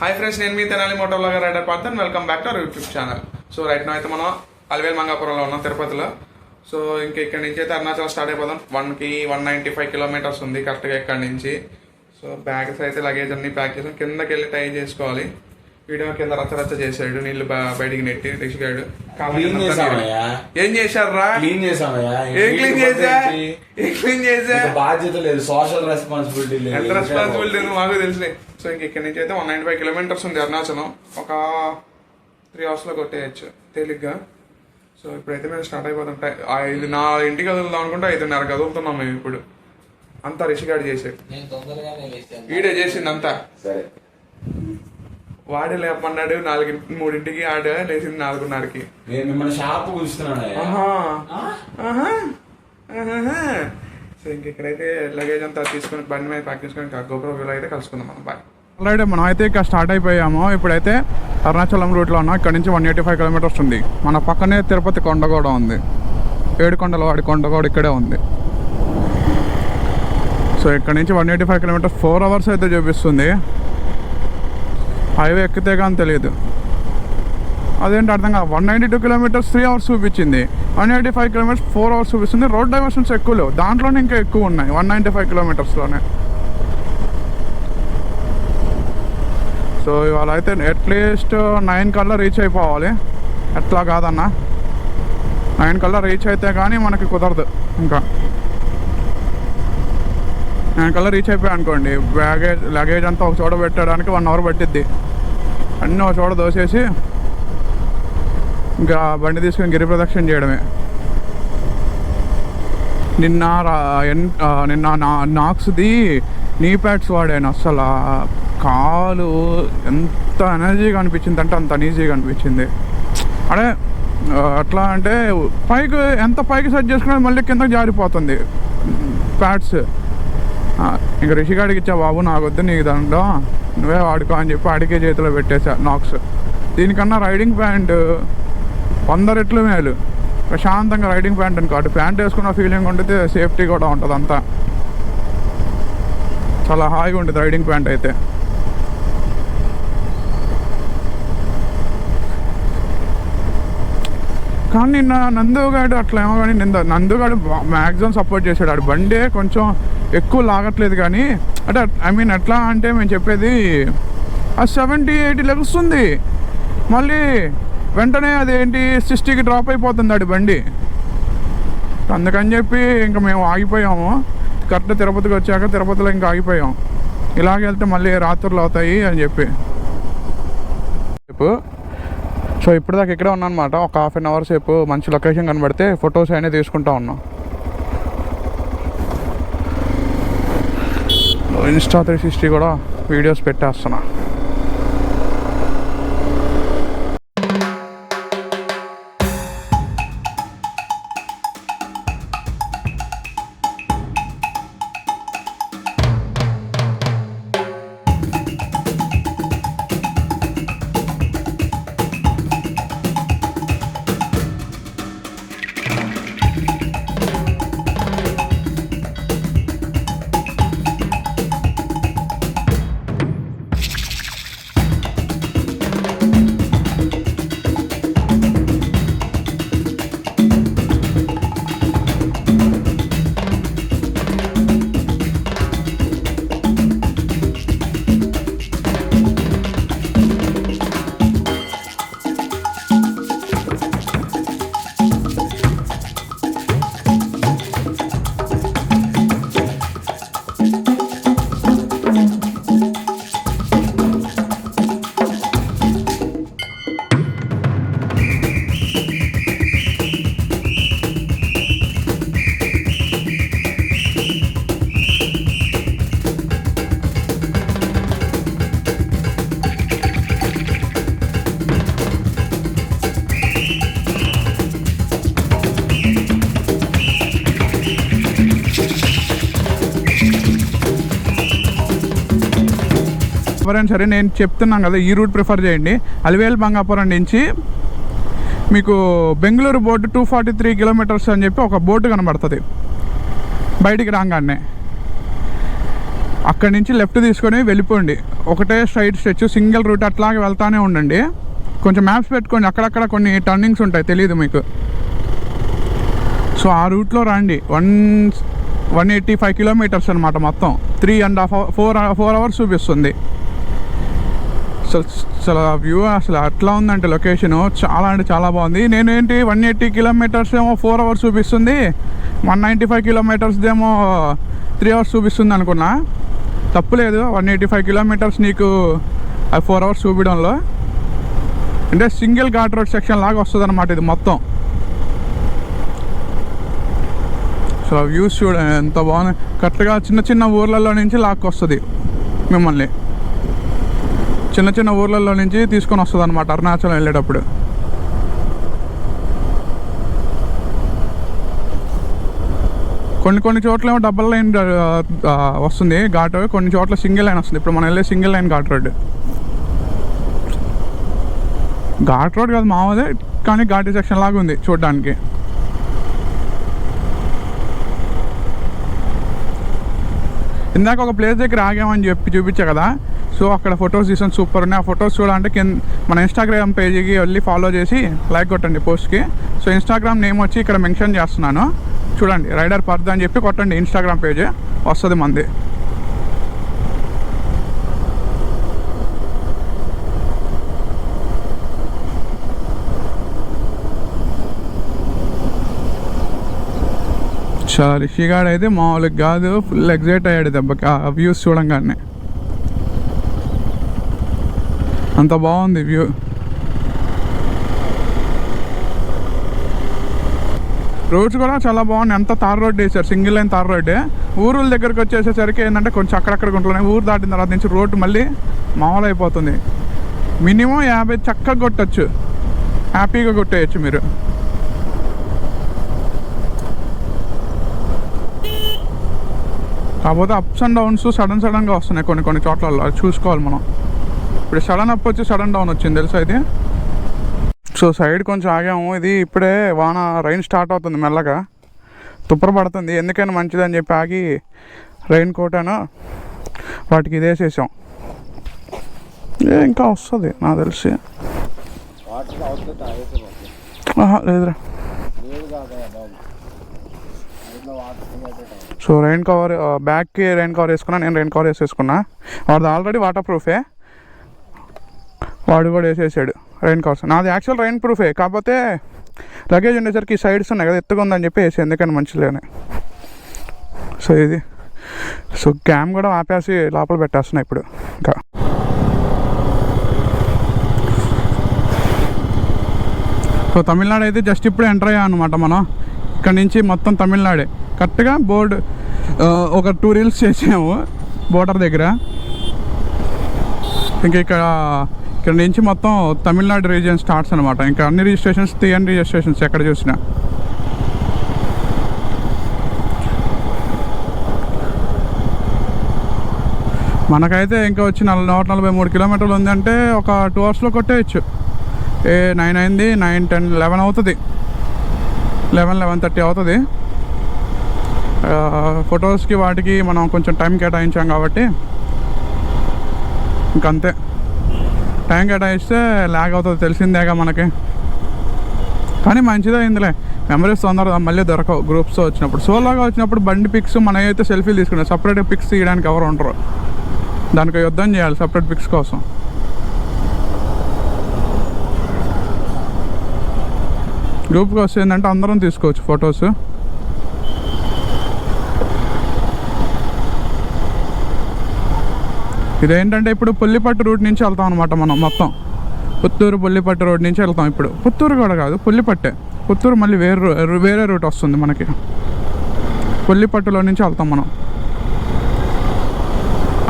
Hi friends నేను మీ Tenali moto blogger rider Parthan. Welcome back to our YouTube channel so right now అయితే మనం అల్వేల్ మంగాపురంలో ఉన్నాం తిరుపతిలో. So ఇంకా ఇక్కడ నుంచి అయితే అరుణాచలం స్టార్ట్ అయిపోదాం. వన్కి వన్ నైంటీ ఫైవ్ కిలోమీటర్స్ ఉంది కరెక్ట్గా ఇక్కడ నుంచి. సో బ్యాగ్స్ అయితే లగేజ్ అన్ని ప్యాక్ చేసాం. కిందకి వెళ్ళి టై చేసుకోవాలి. వీడియో కింద రచ్చ రచ్చ చేసాడు నీళ్ళు బ- బయటికి నెట్టి రిషి గారు క్లీన్ చేసామయ్యా ఏం చేశారా క్లీన్ చేసామయ్యా ఏం క్లీన్ చేసా ఏం క్లీన్ చేసా ఇంకా బాధ్యత లేదు సోషల్ రెస్పాన్సిబిలిటీ లేదు. ఎంత రెస్పాన్సిబిలిటీ మాకు తెలుసులే సో ఇంక ఇక్కడి నుంచి అయితే వన్ నైన్టీ ఫైవ్ కిలోమీటర్స్ ఉంది అరుణాచలం. ఒక త్రీ అవర్స్లో కొట్టేయచ్చు తేలిగ్గా. సో ఇప్పుడైతే మేము స్టార్ట్ అయిపోతాం. టై- ఆ, ఇది నా ఇంటికి కదులుదాం అనుకుంటే ఐదున్నర కదులుతున్నాం మేము ఇప్పుడు. అంతా రిషిగాడు చేసాడు ఈడే చేసింది అంతా. సరే. వాడే లేపన్నాడు నాలుగు మూడింటికి ఆడ లేచింది నాలుగున్నరకి. నేను మిమ్మల్ని షాప్ కూర్చున్నానయ్యా ఆహా. ఆహా. ఆహాహా. సో ఇంక ఇక్కడైతే లగేజ్ అంతా తీసుకొని బండి మీద ప్యాక్ చేసుకొని గోపురం అయితే కలుసుకుందాం మనం బాయ్ ఆల్రెడీ మనం అయితే ఇక్కడ స్టార్ట్ అయిపోయాము. ఇప్పుడైతే అరుణాచలం రూట్లో ఉన్నాం ఇక్కడ నుంచి వన్ ఎయిటీ ఫైవ్ కిలోమీటర్స్ ఉంది మన పక్కనే తిరుపతి కొండ కూడా ఉంది ఏడుకొండల వాడి కొండ కూడా ఇక్కడే ఉంది. సో ఇక్కడ నుంచి one eighty five kilometres four hours అయితే చూపిస్తుంది. హైవే ఎక్కితే కానీ తెలియదు. అదేంటి అర్థం కాదు. One ninety two kilometres three hours చూపించింది. One eighty five kilometres four hours చూపిస్తుంది. రోడ్ డైవర్షన్స్ ఎక్కువ లేవు. దాంట్లోనే ఇంకా ఎక్కువ ఉన్నాయి వన్ నైంటీ ఫైవ్ కిలోమీటర్స్లోనే. సో ఇవాళ అయితే అట్లీస్ట్ నైన్ కల్లా రీచ్ అయిపోవాలి. ఎట్లా కాదన్నా? నైన్ కల్లా రీచ్ అయితే కానీ మనకి కుదరదు ఇంకా. వెనకాల కల్లా రీచ్ అయిపోయా అనుకోండి. బ్యాగేజ్ లగేజ్ అంతా ఒక చోట పెట్టడానికి వన్ అవర్ పట్టిద్ది. అన్నీ ఒక చోట దోసేసి ఇంకా బండి తీసుకొని గిరి ప్రదక్షిణ చేయడమే. నిన్న రా- ఎన్- నిన్న నా నాక్స్ది నీ ప్యాడ్స్ వాడాను అసలు కాలు ఎంత ఎనర్జీగా అనిపించింది అంటే అంత అనీజీగా అనిపించింది. అంటే అట్లా అంటే పైకి ఎంత పైకి సెట్ చేసుకున్నా మళ్ళీ కిందకి జారిపోతుంది. ప్యాడ్స్ ఇంక రిషిగాడికి ఇచ్చా బాబు నాకు వద్దు నీకు దాంట్లో నువ్వే వాడుకో అని చెప్పి ఆడికే చేతిలో పెట్టేశా నాక్స్ దీనికన్నా రైడింగ్ ప్యాంట్ వంద రెట్లు మేలు. ప్రశాంతంగా రైడింగ్ ప్యాంట్ అనుకో అటు ప్యాంట్ వేసుకున్న ఫీలింగ్ ఉంటుంది సేఫ్టీ కూడా ఉంటుంది అంతా. చాలా హాయిగా ఉంటుంది రైడింగ్ ప్యాంట్ అయితే. కానీ నిన్న నందుగాడు అట్లా ఏమో కానీ నిన్న నందుగాడు మ్యాక్సిమం సపోర్ట్ చేశాడు. ఆడు బండే కొంచెం ఎక్కువ లాగట్లేదు కానీ అంటే ఐ మీన్ ఎట్లా అంటే మేము చెప్పేది ఆ సెవెంటీ ఎయిటీ లెగుస్తుంది. మళ్ళీ వెంటనే అదేంటి సిక్స్టీకి డ్రాప్ అయిపోతుంది ఆడి బండి. అందుకని చెప్పి ఇంకా మేము ఆగిపోయాము. కరెక్ట్ తిరుపతికి వచ్చాక తిరుపతిలో ఇంకా ఆగిపోయాం. ఇలాగ వెళ్తే మళ్ళీ రాత్రులు అవుతాయి అని చెప్పి. చెప్పు. సో ఇప్పుడు దాకా ఇక్కడే ఉన్నాను అనమాట ఒక హాఫ్ అన్ అవర్ సేపు మంచి లొకేషన్ కనబడితే ఫొటోస్ అయినా తీసుకుంటా ఉన్నాం. ఇన్స్టా త్రీ సిక్స్టీ కూడా వీడియోస్ పెట్టేస్తున్నా. ఎవరైనా సరే నేను చెప్తున్నాను కదా ఈ రూట్ ప్రిఫర్ చేయండి. అలివేల్ బంగాపురం నుంచి మీకు Bengaluru board two forty three kilometres అని చెప్పి ఒక బోర్డు కనబడుతుంది. బయటికి రాగానే అక్కడి నుంచి లెఫ్ట్ తీసుకొని వెళ్ళిపోండి. ఒకటే స్ట్రైట్ స్ట్రెచ్ సింగిల్ రూట్ అట్లాగే వెళ్తానే ఉండండి. కొంచెం మ్యాప్స్ పెట్టుకోండి. అక్కడక్కడ కొన్ని టర్నింగ్స్ ఉంటాయి తెలియదు మీకు. సో ఆ రూట్లో రండి. One one eighty five kilometres అనమాట మొత్తం. Three and half four four hours చూపిస్తుంది. అసలు అసలు ఆ వ్యూ అసలు అట్లా ఉందంటే లొకేషన్ చాలా అంటే చాలా బాగుంది. నేను ఏంటి వన్ ఎయిటీ కిలోమీటర్స్ ఏమో ఫోర్ అవర్స్ చూపిస్తుంది. వన్ నైంటీ ఫైవ్ కిలోమీటర్స్ ఏమో త్రీ అవర్స్ చూపిస్తుంది అనుకున్నా. తప్పులేదు వన్ ఎయిటీ ఫైవ్ కిలోమీటర్స్ నీకు అది ఫోర్ అవర్స్ చూపించడంలో. అంటే సింగిల్ ఘాట్ రోడ్ సెక్షన్ లాగా వస్తుంది అనమాట ఇది మొత్తం. సో వ్యూస్ చూడ ఎంత బాగుంది కరెక్ట్గా చిన్న చిన్న ఊర్లలో నుంచి లాక్కొస్తుంది మిమ్మల్ని. చిన్న చిన్న ఊర్లలో నుంచి తీసుకొని వస్తుంది అనమాట అరుణాచలం వెళ్ళేటప్పుడు. కొన్ని కొన్ని చోట్ల ఏమో డబల్ లైన్ వస్తుంది. ఘాట్ కొన్ని చోట్ల సింగిల్ లైన్ వస్తుంది. ఇప్పుడు మనం వెళ్ళే single line ghat road ghat road కాదు మామూలే కానీ ఘాటి సెక్షన్ లాగా ఉంది చూడడానికి. ఇందాక ఒక ప్లేస్ దగ్గర ఆగామని చెప్పి చూపించా కదా. సో అక్కడ ఫొటోస్ తీసుకొని సూపర్ ఉన్నాయి. ఆ ఫొటోస్ చూడాలంటే కింద మన ఇన్స్టాగ్రామ్ పేజీకి వెళ్ళి ఫాలో చేసి లైక్ కొట్టండి పోస్ట్కి సో ఇన్స్టాగ్రామ్ నేమ్ వచ్చి ఇక్కడ మెన్షన్ చేస్తున్నాను. చూడండి రైడర్ పర్ద్ అని చెప్పి కొట్టండి ఇన్స్టాగ్రామ్ పేజ్ వస్తుంది మంది. చాలా రిషిగాడు అయితే మామూలుగా కాదు. ఫుల్ ఎగ్జైట్ అయ్యాడు దెబ్బకి. ఆ వ్యూస్ చూడంగానే. అంత బాగుంది వ్యూ. రోడ్స్ కూడా చాలా బాగున్నాయి. అంత తార్ రోడ్ వేసారు సింగిల్ లైన్ తార్ రోడ్డే. ఊరుల దగ్గరకు వచ్చేసేసరికి ఏంటంటే కొంచెం అక్కడక్కడ ఉంటున్నాయి ఊరు దాటిన తర్వాత నుంచి రోడ్డు మళ్ళీ మామూలు అయిపోతుంది మినిమం యాభై చక్కగా కొట్టచ్చు. హ్యాపీగా కొట్టేయచ్చు మీరు. కాకపోతే అప్స్ అండ్ డౌన్స్ సడన్ సడన్గా వస్తున్నాయి కొన్ని కొన్ని చోట్లలో చూసుకోవాలి మనం. ఇప్పుడు సడన్ అప్ వచ్చి సడన్ డౌన్ వచ్చింది తెలుసా ఇది? సో సైడ్ కొంచెం ఆగాము ఇది ఇప్పుడే వాన రైన్ స్టార్ట్ అవుతుంది మెల్లగా. తుప్పర పడుతుంది ఎందుకైనా మంచిదని చెప్పి ఆగి రైన్ కోట్ అను వాటికి ఇదేసేసాం. ఇంకా వస్తుంది నాకు తెలిసి. లేదురా. సో రెయిన్ కవర్ బ్యాక్కి రెయిన్ కవర్ వేసుకున్నా నేను రెయిన్ కవర్ వేసేసుకున్నా. వాడిది ఆల్రెడీ వాటర్ ప్రూఫే వాడు కూడా వేసేసాడు. రైన్ కవర్స్ నాది యాక్చువల్ రైన్ ప్రూఫే కాకపోతే లగేజ్ ఉండేసరికి సైడ్స్ ఉన్నాయి కదా ఎత్తుగా ఉందని చెప్పి వేసి ఎందుకని మంచిలేని సో ఇది. సో క్యామ్ కూడా ఆపేసి లోపల పెట్టేస్తున్నాయి ఇప్పుడు. ఇంకా. సో తమిళనాడు అయితే జస్ట్ ఇప్పుడు ఎంటర్ అయ్యాం అనమాట మనం. ఇక్కడ నుంచి మొత్తం తమిళనాడే. కరెక్ట్గా బోర్డు ఒక టూ రీల్స్ చేసాము. బోర్డర్ దగ్గర. ఇంకా ఇక్కడ ఇక్కడ నుంచి మొత్తం తమిళనాడు రీజియన్ స్టార్ట్స్ అనమాట ఇంకా అన్ని రిజిస్ట్రేషన్స్ తీయన్ రిజిస్ట్రేషన్స్ ఎక్కడ చూసినా. మనకైతే ఇంకా వచ్చి నల నూట నలభై మూడు కిలోమీటర్లు ఉందంటే ఒక టూ అవర్స్లో కొట్టేయచ్చు. ఏ నైన్ అయింది నైన్ టెన్ లెవెన్ అవుతుంది. లెవెన్ లెవెన్ థర్టీ అవుతుంది. ఫొటోస్కి వాటికి మనం కొంచెం టైం కేటాయించాం కాబట్టి ఇంకంతే. టైం కేటాయిస్తే ల్యాగ్ అవుతుంది తెలిసిందేగా మనకి. కానీ మంచిదే అయిందిలే మెమరీస్ తొందరగా మళ్ళీ దొరకవు గ్రూప్స్ వచ్చినప్పుడు. సోలోగా వచ్చినప్పుడు బండి పిక్స్ మన అయితే సెల్ఫీలు తీసుకున్నాం సపరేట్ పిక్స్ తీయడానికి ఎవరు ఉండరు. దానికి యుద్ధం చేయాలి సపరేట్ పిక్స్ కోసం. గ్రూప్కి వస్తే ఏంటంటే అందరం తీసుకోవచ్చు ఫొటోస్ ఇదేంటంటే ఇప్పుడు పుల్లిపట్టు రూట్ నుంచి వెళ్తాం అనమాట మనం మొత్తం. పుత్తూరు పుల్లిపట్టు రోడ్ నుంచి వెళ్తాం ఇప్పుడు. పుత్తూరు కూడా కాదు పుల్లిపట్టే. పుత్తూరు మళ్ళీ వేరే రూ- వేరే రూట్ వస్తుంది మనకి. పుల్లిపట్టులో నుంచి వెళ్తాం మనం.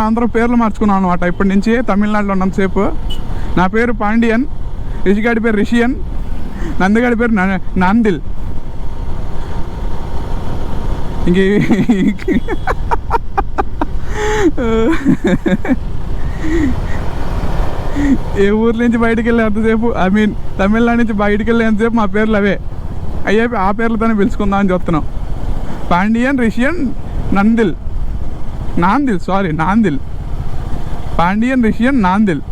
అందరూ పేర్లు మార్చుకున్నాం అనమాట ఇప్పటి నుంచి తమిళనాడులో ఉన్నంతసేపు నా పేరు పాండియన్ రిషిగాడి పేరు రిషియన్ నందిగాడి పేరు న- నాందిల్. ఇంక ఏ ఊర్ల నుంచి బయటకు వెళ్ళే అంతసేపు ఐ మీన్ తమిళనాడు నుంచి బయటకు వెళ్ళే అంతసేపు మా పేర్లు అవే. అయ్యే ఆ పేర్లతోనే పిలుచుకుందాం అని చెప్తున్నాం. పాండియన్ రిషియన్ నందిల్. నాందిల్ సారీ నాందిల్. పాండియన్ రిషియన్ నాందిల్.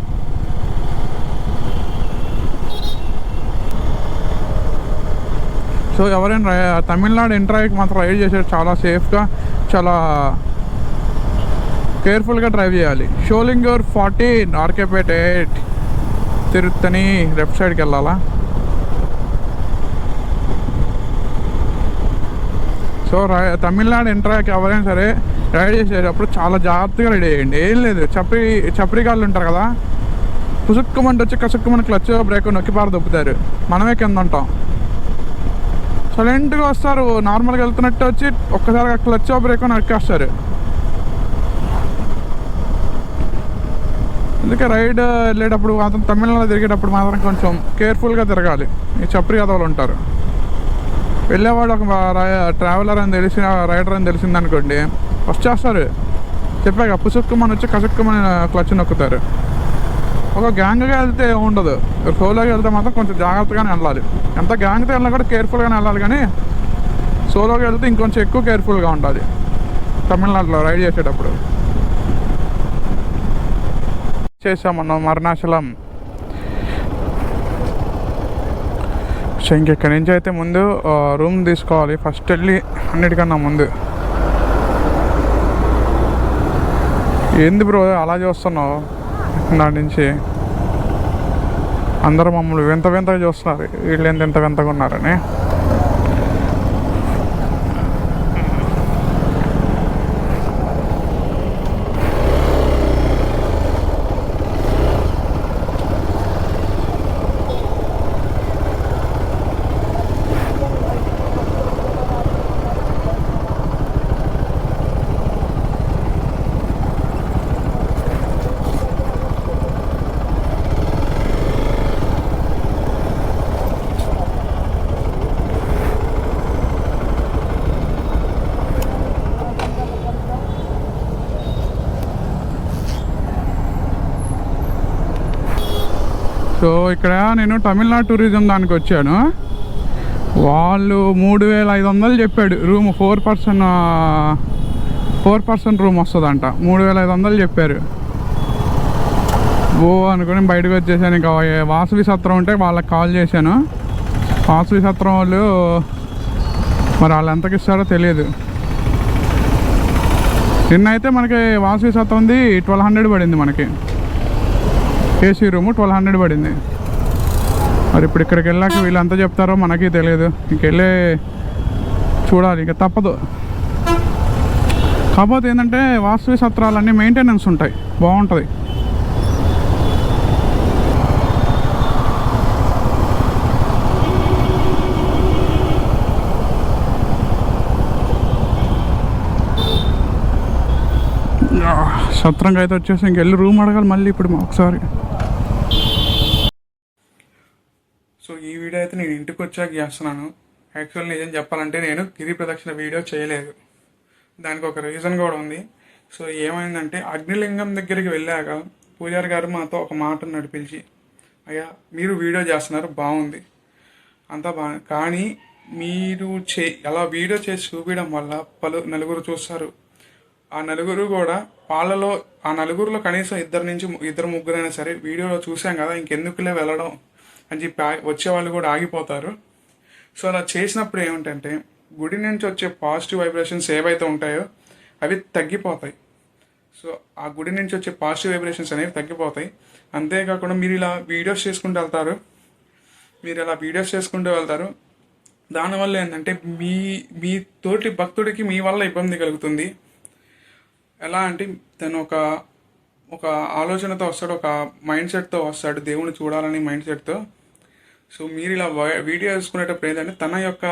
సో ఎవరైనా తమిళనాడు ఎంటర్ అయ్యాక మాత్రం రైడ్ చేసేది చాలా సేఫ్గా చాలా కేర్ఫుల్గా డ్రైవ్ చేయాలి. Sholinghur fourteen RK Pet eight. Tiruttani left సైడ్కి వెళ్ళాలా? సో తమిళనాడు ఎంటర్ ఎవరైనా సరే రైడ్ చేసేటప్పుడు చాలా జాగ్రత్తగా రెడీ చేయండి. ఏం లేదు చప్రి చప్రిగాళ్ళు ఉంటారు కదా? పుసుక్కుమంటే వచ్చి కసుక్కుమని క్లచ్ బ్రేక్ నొక్కి పార దొప్పుతారు మనమే కింద ఉంటాం. సైలెంట్గా వస్తారు. నార్మల్గా వెళ్తున్నట్టు వచ్చి ఒక్కసారిగా క్లచ్ బ్రేక్ నొక్కేస్తారు. అందుకే రైడ్ వెళ్ళేటప్పుడు మాత్రం తమిళనాడు తిరిగేటప్పుడు మాత్రం కొంచెం కేర్ఫుల్గా తిరగాలి. ఈ చప్రి కథలు ఉంటారు. వెళ్ళేవాడు ఒక ట్రావెలర్ అని తెలిసిన రైడర్ అని తెలిసింది అనుకోండి చేస్తారు. చెప్పాక పుసుక్కుమని వచ్చి కసుక్కుమని క్లచ్ నొక్కుతారు. ఒక గ్యాంగ్గా వెళ్తే ఉండదు సోలోగా వెళ్తే మాత్రం కొంచెం జాగ్రత్తగానే వెళ్ళాలి. ఎంత గ్యాంగ్తో వెళ్ళినా కూడా కేర్ఫుల్గానే వెళ్ళాలి కానీ సోలోగా వెళ్తే ఇంకొంచెం ఎక్కువ కేర్ఫుల్గా ఉండాలి. తమిళనాడులో రైడ్ చేసేటప్పుడు. చేసాం మనం అరుణాచలం సో ఇంకెక్కడి నుంచి అయితే ముందు రూమ్ తీసుకోవాలి. ఫస్ట్ వెళ్ళి అన్నిటికన్నా ముందు. ఏంది బ్రో అలా చూస్తున్నావు? నా నుంచి. అందరూ మమ్మల్ని వింత వింతగా చూస్తున్నారు. వీళ్ళు ఎంత వింతగా ఉన్నారని. ఇక్కడ నేను తమిళనాడు టూరిజం దానికి వచ్చాను. వాళ్ళు మూడు వేల ఐదు వందలు చెప్పాడు. Room four person four person room వస్తుందంట. మూడు వేల ఐదు వందలు చెప్పారు. ఓ అనుకుని బయటకు వచ్చేసాను. ఇంకా వాసవి సత్రం ఉంటే వాళ్ళకి కాల్ చేశాను. వాసవి సత్రం వాళ్ళు మరి వాళ్ళు ఎంతకి ఇస్తారో తెలియదు. నిన్నైతే మనకి వాసవి సత్రంది ట్వెల్వ్ హండ్రెడ్ పడింది మనకి. ఏసీ రూము ట్వెల్వ్ హండ్రెడ్ పడింది. మరి ఇప్పుడు ఇక్కడికి వెళ్ళాక వీళ్ళంతా చెప్తారో మనకి తెలియదు. ఇంకెళ్ళే చూడాలి ఇక తప్పదు. కాకపోతే ఏంటంటే వాస్తవి సత్రాలన్నీ మెయింటెనెన్స్ ఉంటాయి. బాగుంటుంది. సత్రంగా అయితే వచ్చేసి ఇంకెళ్ళి రూమ్ అడగాలి మళ్ళీ ఇప్పుడు ఒకసారి సో ఈ వీడియో అయితే నేను ఇంటికి వచ్చాక చేస్తున్నాను. యాక్చువల్ నిజం చెప్పాలంటే నేను గిరి ప్రదక్షిణ వీడియో చేయలేదు. దానికి ఒక రీజన్ కూడా ఉంది. సో ఏమైందంటే అగ్నిలింగం దగ్గరికి వెళ్ళాక పూజారి గారు మాతో ఒక మాట నడిపించి అయ్యా మీరు వీడియో చేస్తున్నారు బాగుంది. అంతా బాగా కానీ మీరు చే అలా వీడియో చేసి చూపించడం వల్ల పలు నలుగురు చూస్తారు. ఆ నలుగురు కూడా వాళ్ళలో ఆ నలుగురిలో కనీసం ఇద్దరు నుంచి ఇద్దరు ముగ్గురైనా సరే వీడియోలో చూసాం కదా ఇంకెందుకులే వెళ్ళడం? అని చెప్పి వచ్చే వాళ్ళు కూడా ఆగిపోతారు. సో అలా చేసినప్పుడు ఏమిటంటే గుడి నుంచి వచ్చే పాజిటివ్ వైబ్రేషన్స్ ఏవైతే ఉంటాయో అవి తగ్గిపోతాయి. సో ఆ గుడి నుంచి వచ్చే పాజిటివ్ వైబ్రేషన్స్ అనేవి తగ్గిపోతాయి. అంతేకాకుండా మీరు ఇలా వీడియోస్ చేసుకుంటూ వెళ్తారు. మీరు ఇలా వీడియోస్ చేసుకుంటూ వెళ్తారు. దానివల్ల ఏంటంటే మీ మీ తోటి భక్తుడికి మీ వల్ల ఇబ్బంది కలుగుతుంది. ఎలా అంటే తను ఒక ఒక ఆలోచనతో వస్తాడు ఒక మైండ్ సెట్తో వస్తాడు దేవుని చూడాలని మైండ్ సెట్తో సో మీరు ఇలా వీడియో వేసుకునేటప్పుడు ఏంటంటే తన యొక్క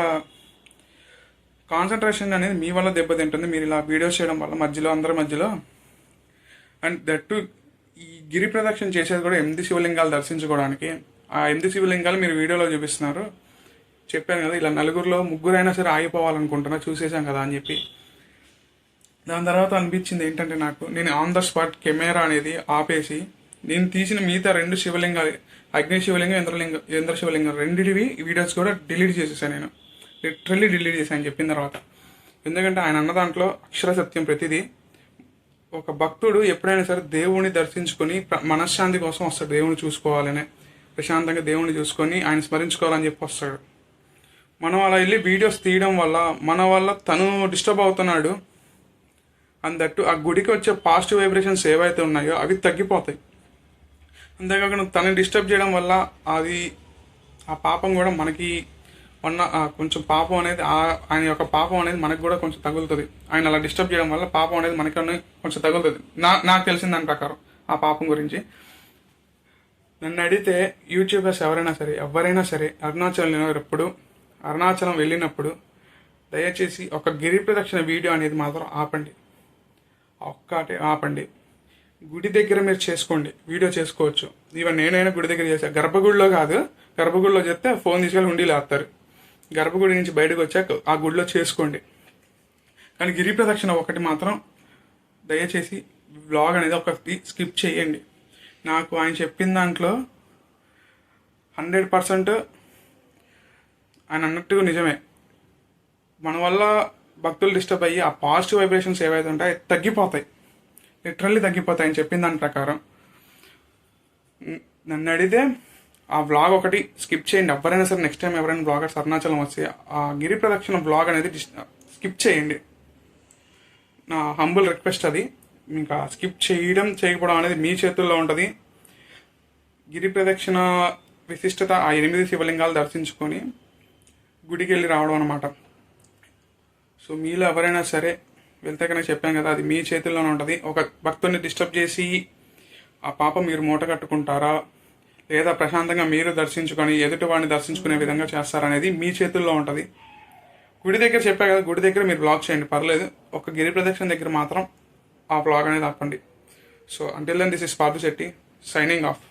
కాన్సన్ట్రేషన్ అనేది మీ వల్ల దెబ్బతింటుంది. మీరు ఇలా వీడియోస్ చేయడం వల్ల మధ్యలో అందరి మధ్యలో. అండ్ దట్ టు ఈ గిరి ప్రదక్షిణ చేసేది కూడా ఎనిమిది శివలింగాలు దర్శించుకోవడానికి. ఆ ఎనిమిది శివలింగాలు మీరు వీడియోలో చూపిస్తున్నారు. చెప్పాను కదా ఇలా నలుగురిలో ముగ్గురైనా సరే ఆగిపోవాలనుకుంటున్నా చూసేసాం కదా అని చెప్పి. దాని తర్వాత అనిపించింది ఏంటంటే నాకు నేను ఆన్ ద స్పాట్ కెమెరా అనేది ఆపేసి నేను తీసిన మిగతా రెండు శివలింగాలు అగ్ని శివలింగం ఇంద్రలింగం ఇంద్ర శివలింగం రెండిటివి వీడియోస్ కూడా డిలీట్ చేసేసాను నేను. లిటరల్లీ డిలీట్ చేశాను చెప్పిన తర్వాత. ఎందుకంటే ఆయన అన్న దాంట్లో అక్షర సత్యం ప్రతిదీ. ఒక భక్తుడు ఎప్పుడైనా సరే దేవుణ్ణి దర్శించుకొని మనశ్శాంతి కోసం వస్తాడు దేవుణ్ణి చూసుకోవాలనే. ప్రశాంతంగా దేవుణ్ణి చూసుకొని ఆయన స్మరించుకోవాలని చెప్పి వస్తాడు. మనం అలా వెళ్ళి వీడియోస్ తీయడం వల్ల మన వల్ల తను డిస్టర్బ్ అవుతున్నాడు. అందట్టు ఆ గుడికి వచ్చే పాజిటివ్ వైబ్రేషన్స్ ఏవైతే ఉన్నాయో అవి తగ్గిపోతాయి. అంతేకాకుండా తనని డిస్టర్బ్ చేయడం వల్ల అది ఆ పాపం కూడా మనకి ఉన్న ఆ కొంచెం పాపం అనేది ఆ- ఆయన యొక్క పాపం అనేది మనకు కూడా కొంచెం తగులుతుంది. ఆయన అలా డిస్టర్బ్ చేయడం వల్ల పాపం అనేది మనకి కొంచెం తగులుతుంది. నా నాకు తెలిసిన దాని ప్రకారం ఆ పాపం గురించి. నన్ను అడిగితే యూట్యూబర్స్ ఎవరైనా సరే ఎవరైనా సరే అరుణాచలం ఎప్పుడు అరుణాచలం వెళ్ళినప్పుడు దయచేసి ఒక గిరి ప్రదక్షిణ వీడియో అనేది మాత్రం ఆపండి. ఒక్కటే ఆపండి. గుడి దగ్గర మీరు చేసుకోండి. వీడియో చేసుకోవచ్చు. ఈవెన్ నేనైనా గుడి దగ్గర చేశాను గర్భగుడిలో కాదు గర్భగుడిలో చెప్తే ఫోన్ తీసుకెళ్ళి హుండీలు లేస్తారు గర్భగుడి నుంచి బయటకు వచ్చాక ఆ గుడిలో చేసుకోండి. కానీ గిరి ప్రదక్షిణ ఒకటి మాత్రం దయచేసి బ్లాగ్ అనేది ఒకటి స్కిప్ చేయండి. నాకు ఆయన చెప్పిన దాంట్లో హండ్రెడ్ పర్సెంట్ ఆయన అన్నట్టుగా నిజమే. మన వల్ల భక్తులు డిస్టర్బ్ అయ్యి ఆ పాజిటివ్ వైబ్రేషన్స్ ఏవైతే ఉంటాయో తగ్గిపోతాయి. లిటరల్లీ తగ్గిపోతాయి అని చెప్పిన దాని ప్రకారం. నన్ను అడిగితే ఆ వ్లాగ్ ఒకటి స్కిప్ చేయండి. ఎవరైనా సరే నెక్స్ట్ టైం ఎవరైనా బ్లాగర్స్ అరుణాచలం వస్తే ఆ గిరి ప్రదక్షిణ బ్లాగ్ అనేది స్కిప్ చేయండి. నా హంబుల్ రిక్వెస్ట్ అది. ఇంకా స్కిప్ చేయడం చేయకపోవడం అనేది మీ చేతుల్లో ఉంటుంది. గిరి ప్రదక్షిణ విశిష్టత ఆ ఎనిమిది శివలింగాలు దర్శించుకొని గుడికి వెళ్ళి రావడం అనమాట సో మీలో ఎవరైనా సరే వెళ్తే కనుక చెప్పాను కదా అది మీ చేతుల్లోనే ఉంటుంది. ఒక భక్తుని డిస్టర్బ్ చేసి ఆ పాప మీరు మూట కట్టుకుంటారా? లేదా ప్రశాంతంగా మీరు దర్శించుకొని ఎదుటి వాడిని దర్శించుకునే విధంగా చేస్తారనేది మీ చేతుల్లో ఉంటుంది. గుడి దగ్గర చెప్పా కదా గుడి దగ్గర మీరు బ్లాగ్ చేయండి. పర్లేదు. ఒక గిరి ప్రదక్షిణ దగ్గర మాత్రం ఆ బ్లాగ్ అనేది ఆపండి. So until then this is Pardhu Shetty signing off